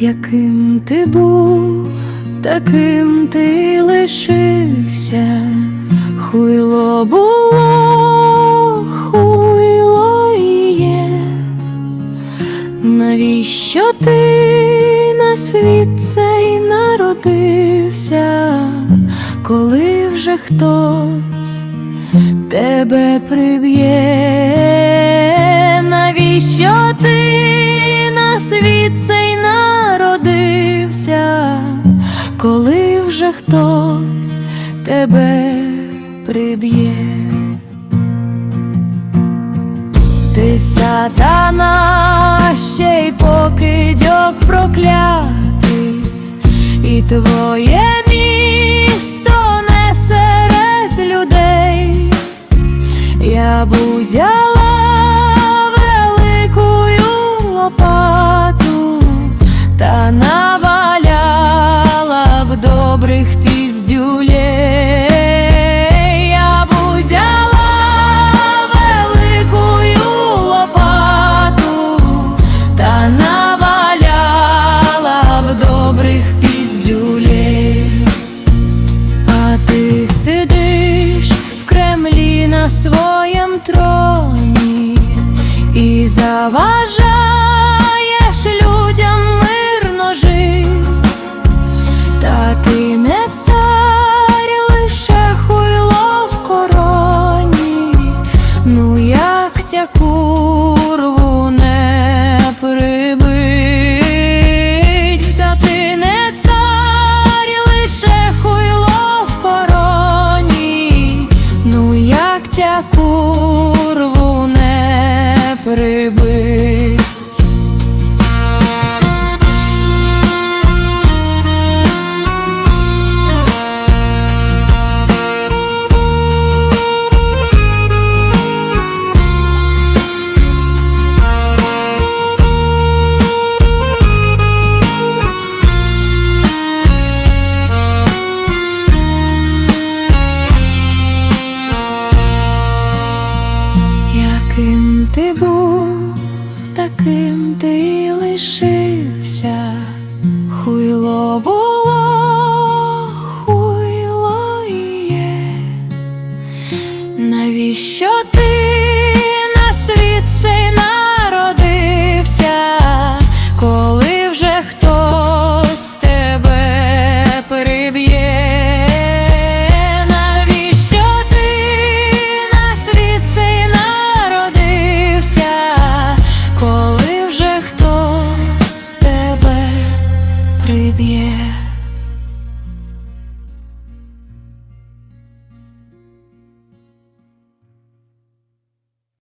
Яким ти був, таким ти лишився, хуйло було, хуйло і є. Навіщо ти на світ цей народився, коли вже хтось тебе приб'є? Коли хтось тебе приб'є? Ти сатана, ще й покидьок проклятий, і твоє місто не серед людей. Я б своєм троні і заважаєш таким ти лишився, хуйло було, хуйло є, навіщо ти на світ сина?